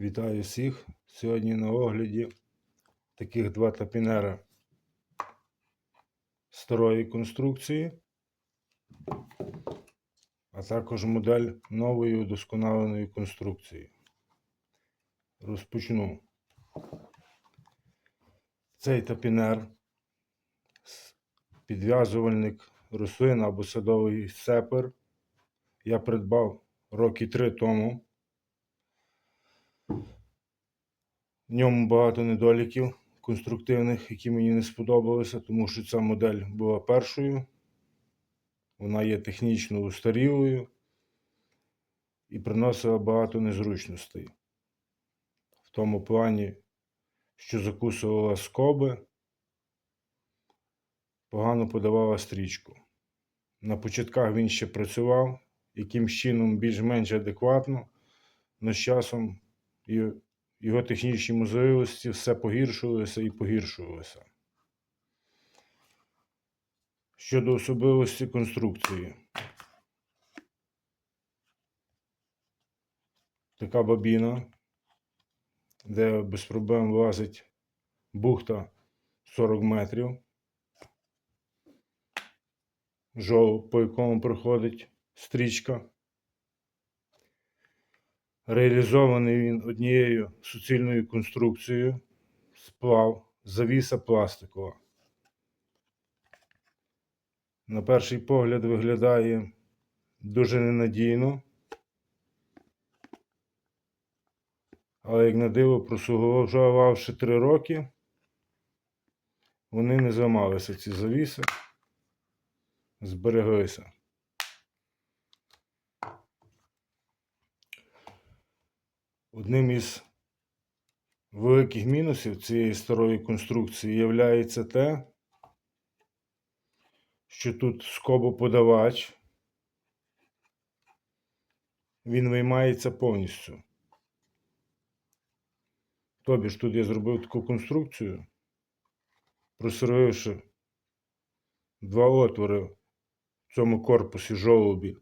Вітаю всіх. Сьогодні на огляді таких два тапінера старої конструкції, а також модель нової удосконаленої конструкції. Розпочну. Цей тапінер підв'язувальник рослин або садовий сепер я придбав роки три тому. В ньому багато недоліків конструктивних, які мені не сподобалися, тому що ця модель була першою. Вона є технічно устарілою і приносила багато незручностей. В тому плані, що закусувала скоби, погано подавала стрічку. На початках він ще працював, якимсь чином більш-менш адекватно, але з часом і його технічні можливості все погіршувалися і погіршувалися. Щодо особливості конструкції. Така бабіна, де без проблем влазить бухта 40 метрів, жолоб, по якому проходить стрічка. Реалізований він однією суцільною конструкцією, сплав, завіса пластикова. На перший погляд виглядає дуже ненадійно, але як на диво, прослугувавши три роки, вони не зламалися, ці завіси, збереглися. Одним із великих мінусів цієї старої конструкції є те, що тут скобоподавач, він виймається повністю. Тобі ж тут я зробив таку конструкцію, просервивши два отвори в цьому корпусі жолобі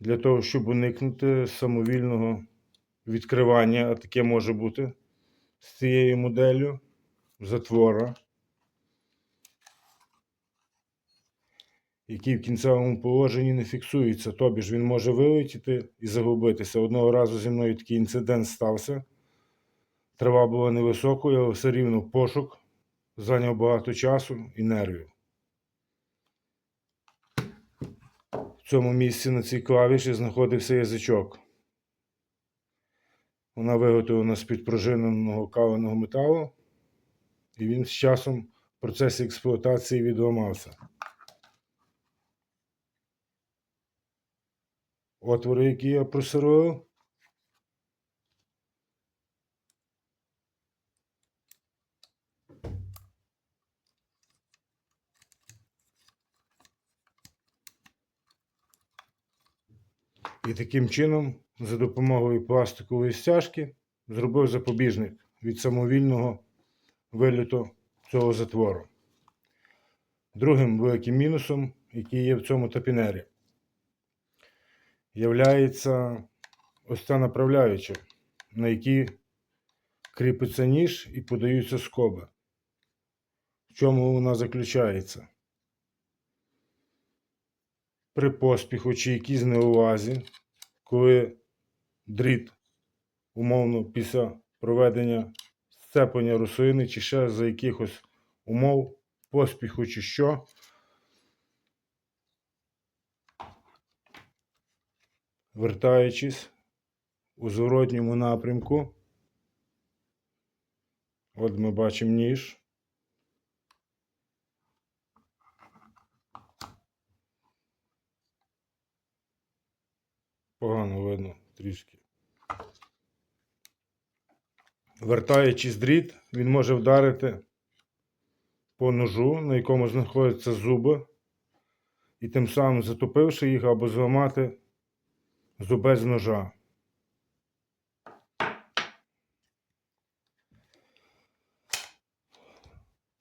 для того, щоб уникнути самовільного відкривання, а таке може бути з цією моделлю затвора, який в кінцевому положенні не фіксується. Тобі ж він може вилетіти і загубитися. Одного разу зі мною такий інцидент стався. Трава була невисокою, але все рівно пошук зайняв багато часу і нервів. В цьому місці на цій клавіші знаходився язичок. Вона виготовлена з підпружиненого каленого металу, і він з часом в процесі експлуатації відламався. Отвори, які я просервив, І таким чином, за допомогою пластикової стяжки, зробив запобіжник від самовільного виліту цього затвору. Другим великим мінусом, який є в цьому тапінері, являється ось ця направляюча, на якій кріпиться ніж і подаються скоби. В чому вона заключається? При поспіху чи якійсь неувазі, коли дріт, умовно, після проведення сцеплення рослини, чи ще за якихось умов, поспіху чи що, вертаючись у зворотньому напрямку, от ми бачимо ніж. Погано видно трішки. Вертаючись дріт, він може вдарити по ножу, на якому знаходяться зуби, і тим самим затопивши їх або зламати зубець ножа.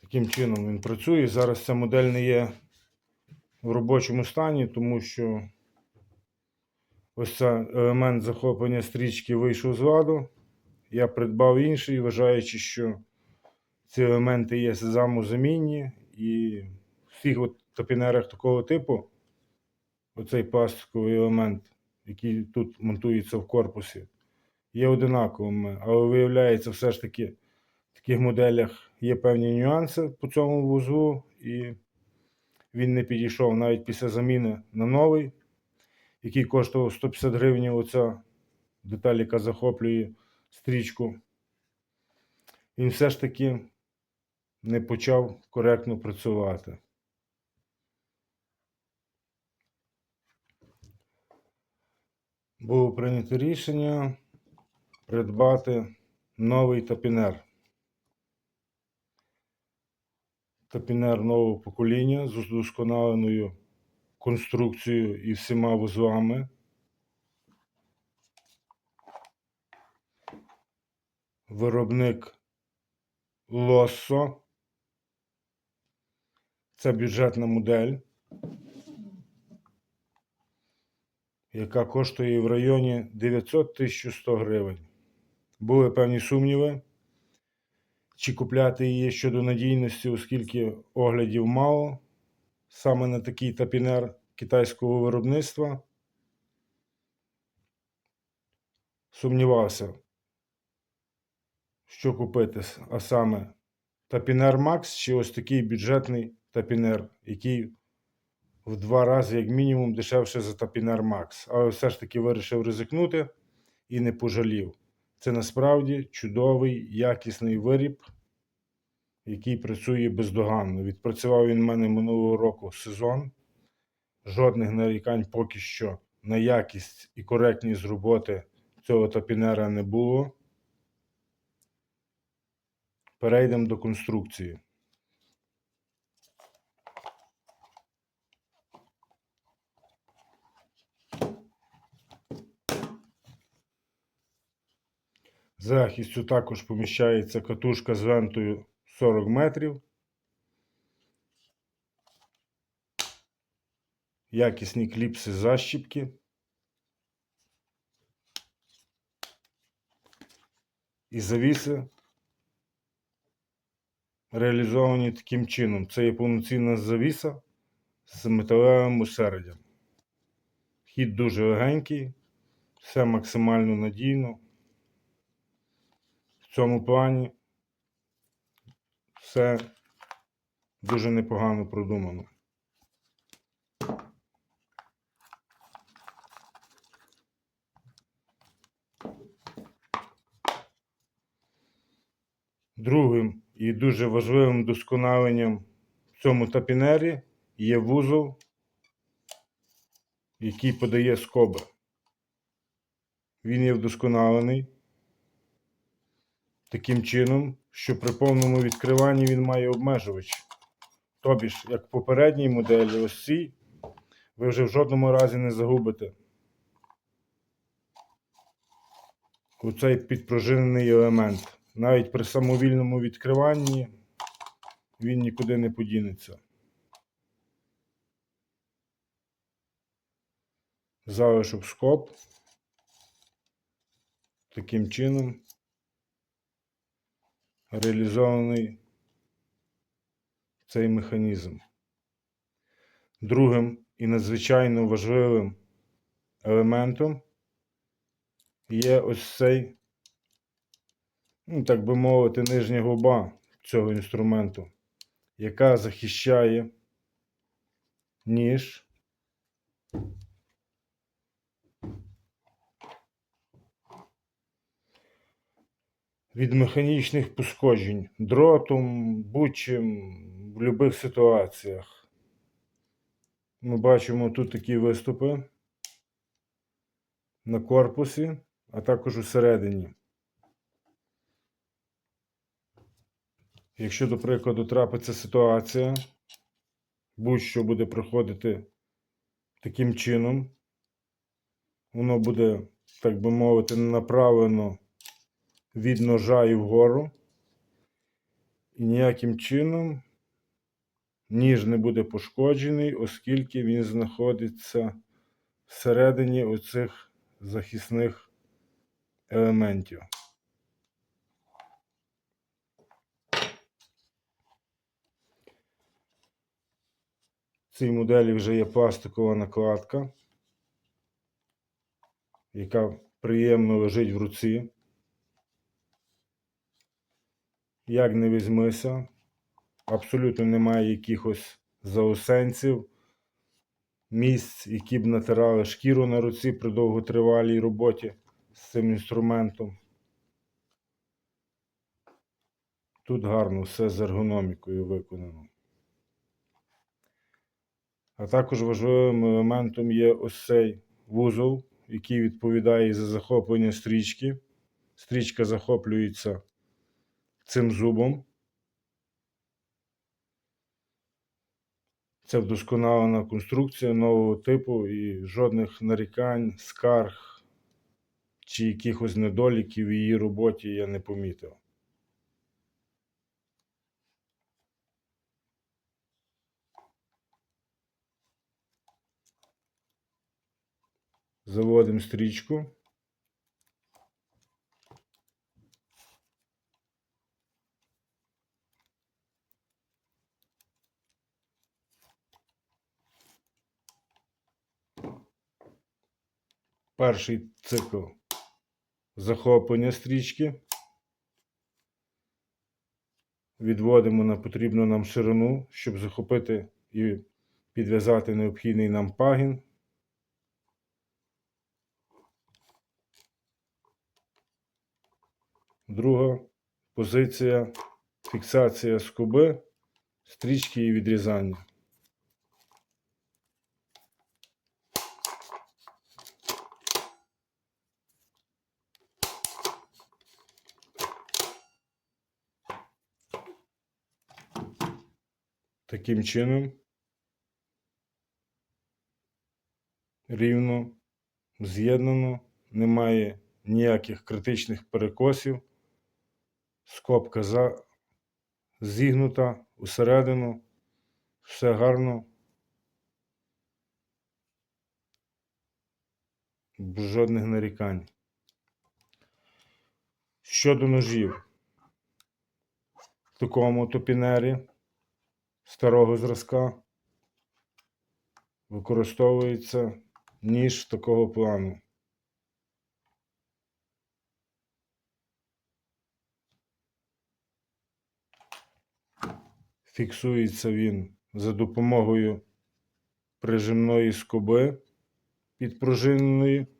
Таким чином він працює. Зараз ця модель не є в робочому стані, тому що ось цей елемент захоплення стрічки вийшов з ладу. Я придбав інший, вважаючи, що ці елементи є замозамінні і в всіх от топінерах такого типу оцей пластиковий елемент, який тут монтується в корпусі, є одинаковими. Але виявляється, все ж таки в таких моделях є певні нюанси по цьому вузлу, і він не підійшов навіть після заміни на новий, який коштував 150 гривень. Оця деталь, яка захоплює стрічку. Він все ж таки не почав коректно працювати. Було прийнято рішення придбати новий топінер. Топінер нового покоління з удосконаленою конструкцією і всіма вузлами. Виробник Лоссо. Це бюджетна модель, яка коштує в районі 900-1100 гривень. Були певні сумніви, чи купляти її щодо надійності, оскільки оглядів мало саме на такий тапінер китайського виробництва. Сумнівався, що купити, а саме Тапінер Макс чи ось такий бюджетний тапінер, який в два рази, як мінімум, дешевше за Тапінер Макс. Але все ж таки вирішив ризикнути і не пожалів. Це насправді чудовий, якісний виріб, який працює бездоганно. Відпрацював він в мене минулого року сезон. Жодних нарікань поки що на якість і коректність роботи цього тапінера не було. Перейдемо до конструкції. Захистю також поміщається катушка з вентою 40 метрів. Якісні кліпси защіпки. І завіси реалізовані таким чином. Це є повноцінна завіса з металевим осереддям. Хід дуже легенький, все максимально надійно. В цьому плані все дуже непогано продумано. Другим і дуже важливим досконаленням в цьому тапінері є вузол, який подає скоби. Він є вдосконалений таким чином, що при повному відкриванні він має обмежувач. Тобі ж, як в попередній моделі, ось цій, ви вже в жодному разі не загубите оцей підпружинений елемент. Навіть при самовільному відкриванні він нікуди не подінеться. Залишок скоб. Таким чином реалізований цей механізм. Другим і надзвичайно важливим елементом є ось цей ну, так би мовити, нижня губа цього інструменту, яка захищає ніж. Від механічних пошкоджень дротом, будь-чим в будь-яких ситуаціях. Ми бачимо тут такі виступи на корпусі, а також усередині. Якщо, до прикладу, трапиться ситуація, будь-що буде проходити таким чином, воно буде, так би мовити, направлено від ножа і вгору, і ніяким чином ніж не буде пошкоджений, оскільки він знаходиться всередині оцих захисних елементів. В цій моделі вже є пластикова накладка, яка приємно лежить в руці. Як не візьмися, абсолютно немає якихось заусенців, місць, які б натирали шкіру на руці при довготривалій роботі з цим інструментом. Тут гарно все з ергономікою виконано. А також важливим елементом є ось цей вузол, який відповідає за захоплення стрічки. Стрічка захоплюється цим зубом. Це вдосконалена конструкція нового типу і жодних нарікань, скарг чи якихось недоліків в її роботі я не помітив. Заводимо стрічку. Перший цикл захоплення стрічки. Відводимо на потрібну нам ширину, щоб захопити і підв'язати необхідний нам пагін. Друга позиція фіксація скоби, стрічки і відрізання. Таким чином рівно з'єднано, немає ніяких критичних перекосів. Скобка за... зігнута усередину, все гарно. Без жодних нарікань. Щодо ножів, в такому топінері старого зразка використовується ніж такого плану. Фіксується він за допомогою прижимної скоби підпружиненої.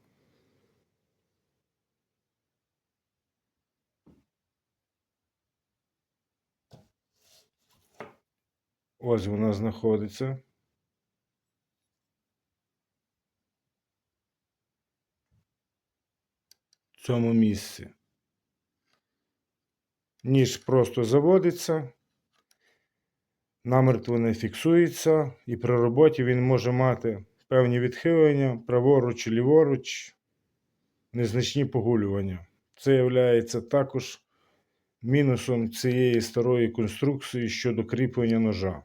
Ось вона знаходиться. В цьому місці. Ніж просто заводиться, намертво не фіксується, і при роботі він може мати певні відхилення праворуч чи ліворуч, незначні погулювання. Це є також мінусом цієї старої конструкції щодо кріплення ножа.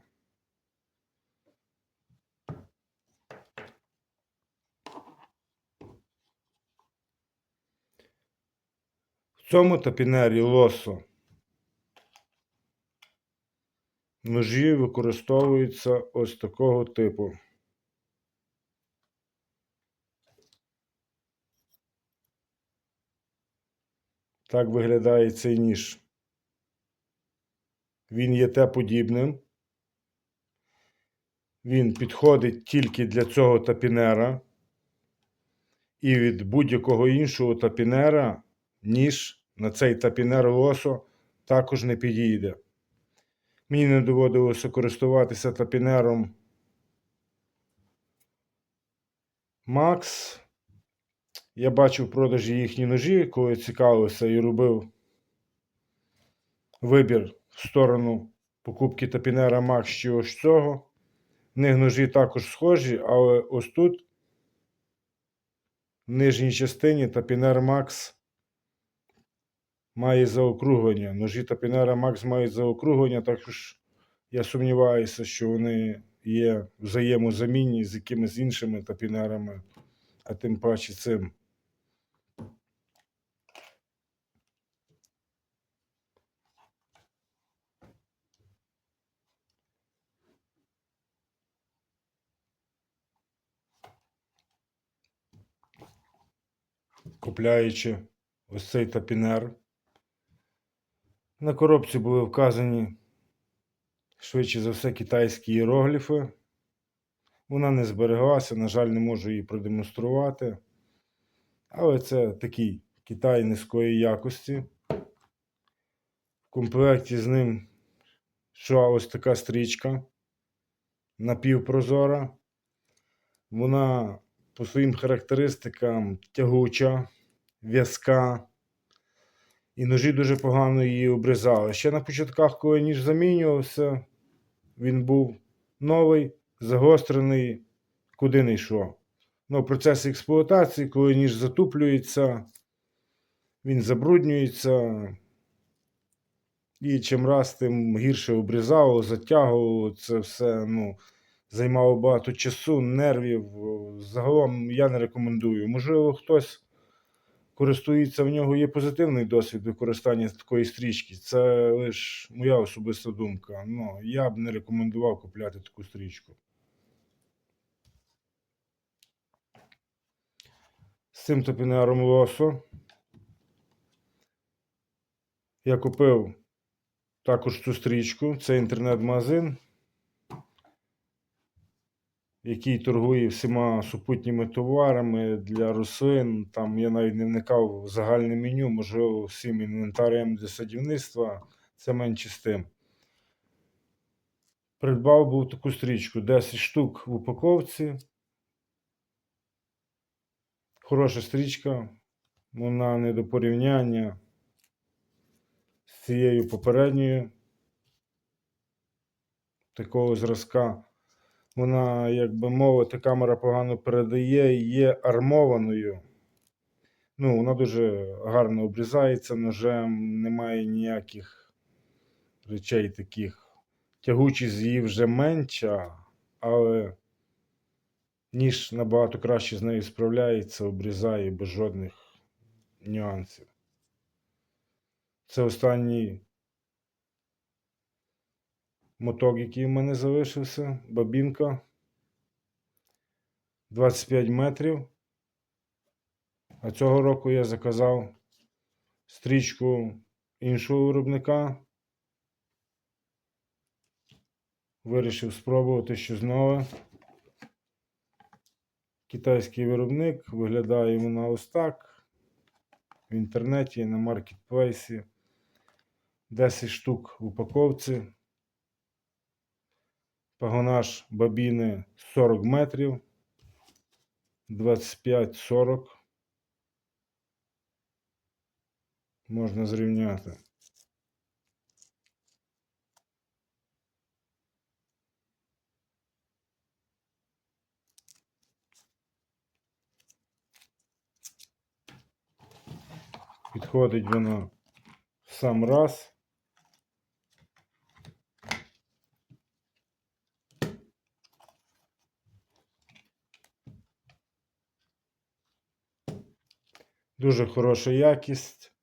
В цьому тапінері лосо ножі використовуються ось такого типу. Так виглядає цей ніж. Він є Т-подібним. Він підходить тільки для цього тапінера. І від будь-якого іншого тапінера, ніж на цей тапінер лосо також не підійде. Мені не доводилося користуватися тапінером Макс. Я бачив продажі їхні ножі, коли цікавився і робив вибір в сторону покупки тапінера Макс чи ось цього. В них ножі також схожі, але ось тут, в нижній частині, тапінер Макс має заокруглення. Ножі тапінера Макс мають заокруглення, також я сумніваюся, що вони є взаємозамінні з якимись іншими тапінерами, а тим паче цим. Купляючи ось цей тапінер. На коробці були вказані швидше за все китайські іерогліфи. Вона не збереглася, на жаль, не можу її продемонструвати. Але це такий Китай низької якості. В комплекті з ним йшла ось така стрічка напівпрозора. Вона по своїм характеристикам тягуча, в'язка. І ножі дуже погано її обрізали. Ще на початках, коли ніж замінювався, він був новий, загострений, куди не йшов. Ну, в експлуатації, коли ніж затуплюється, він забруднюється. І чим раз тим гірше обрізало, затягувало це все, ну, займало багато часу, нервів. Загалом я не рекомендую. Можливо, хтось користується в нього, є позитивний досвід використання такої стрічки. Це лише моя особиста думка. Ну, я б не рекомендував купляти таку стрічку. З цим топінером лосо. Я купив також цю стрічку. Це інтернет-магазин, який торгує всіма супутніми товарами для рослин. Там я навіть не вникав в загальне меню, можливо, всім інвентарієм для садівництва. Це менше з тим. Придбав був таку стрічку 10 штук в упаковці. Хороша стрічка, вона не до порівняння з цією попередньою такого зразка. Вона, як би мовити, камера погано передає, є армованою. Ну, вона дуже гарно обрізається ножем, немає ніяких речей таких. Тягучість її вже менша, але ніж набагато краще з нею справляється, обрізає без жодних нюансів. Це останній моток, який в мене залишився, бабінка 25 метрів. А цього року я заказав стрічку іншого виробника. Вирішив спробувати щось нове. Китайський виробник, виглядає вона ось так. В інтернеті на маркетплейсі. 10 штук в упаковці. Пагонаж бабіни 40 метрів. 25-40. Можна зрівняти. Підходить воно в сам раз. Дуже хороша якість.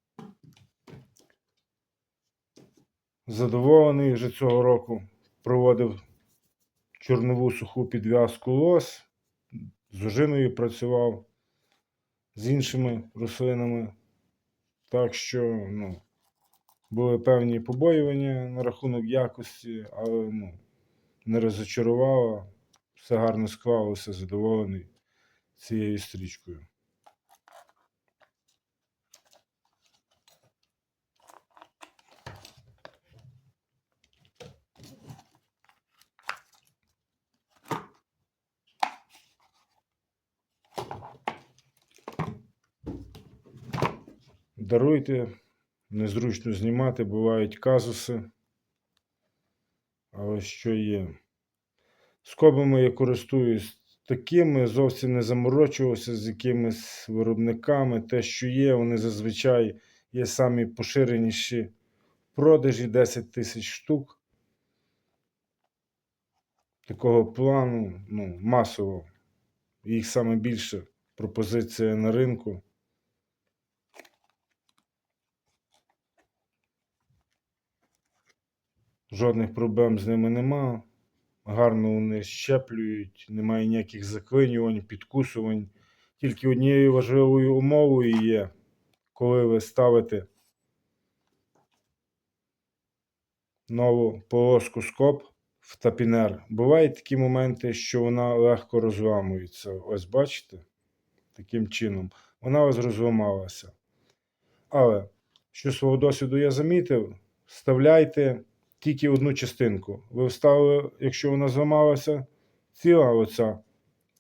Задоволений вже цього року. Проводив чорнову суху підв'язку лос. З ожиною працював з іншими рослинами. Так що, ну, були певні побоювання на рахунок якості, але ну, не розочарувало. Все гарно склалося, задоволений цією стрічкою. Даруйте, незручно знімати, бувають казуси. Але що є? Скобами я користуюсь такими, зовсім не заморочувався з якимись виробниками. Те, що є, вони зазвичай є самі поширеніші в продажі 10 тисяч штук. Такого плану, ну, масово. Їх саме більше пропозиція на ринку. Жодних проблем з ними нема. Гарно вони щеплюють, немає ніяких заклинювань, підкусувань. Тільки однією важливою умовою є, коли ви ставите нову полоску скоб в тапінер. Бувають такі моменти, що вона легко розламується. Ось бачите? Таким чином. Вона ось розламалася. Але, що свого досвіду я замітив, вставляйте тільки одну частинку. Ви вставили, якщо вона зламалася, ціла оця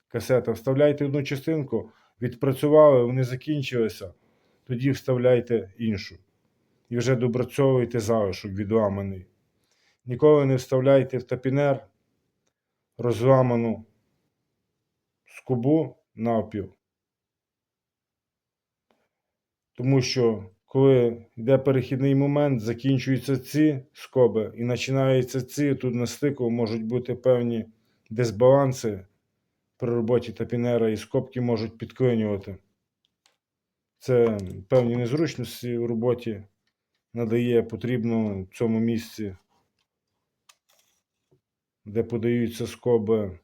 касета, вставляйте одну частинку, відпрацювали, вони закінчилися, тоді вставляйте іншу. І вже допрацьовуйте залишок відламаний. Ніколи не вставляйте в тапінер розламану скобу навпіл. Тому що коли йде перехідний момент, закінчуються ці скоби і починаються ці, тут на стику можуть бути певні дисбаланси при роботі тапінера і скобки можуть підклинювати. Це певні незручності в роботі надає потрібно в цьому місці, де подаються скоби,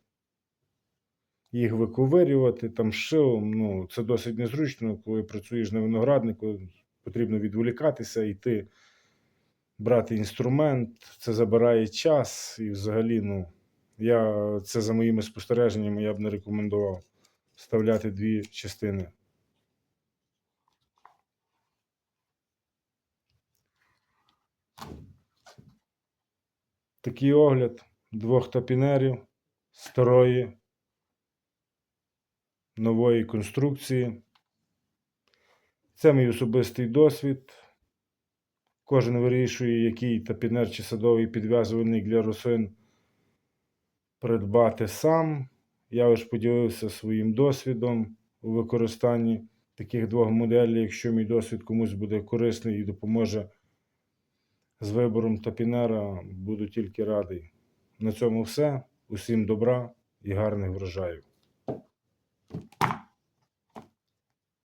їх виковирювати там шилом. Ну, це досить незручно, коли працюєш на винограднику, потрібно відволікатися, йти, брати інструмент, це забирає час і взагалі, ну, я це за моїми спостереженнями я б не рекомендував вставляти дві частини. Такий огляд двох тапінерів старої нової конструкції. Це мій особистий досвід. Кожен вирішує, який тапінер чи садовий підв'язувальник для рослин придбати сам. Я лише поділився своїм досвідом у використанні таких двох моделей. Якщо мій досвід комусь буде корисний і допоможе з вибором тапінера, буду тільки радий. На цьому все. Усім добра і гарних врожаїв.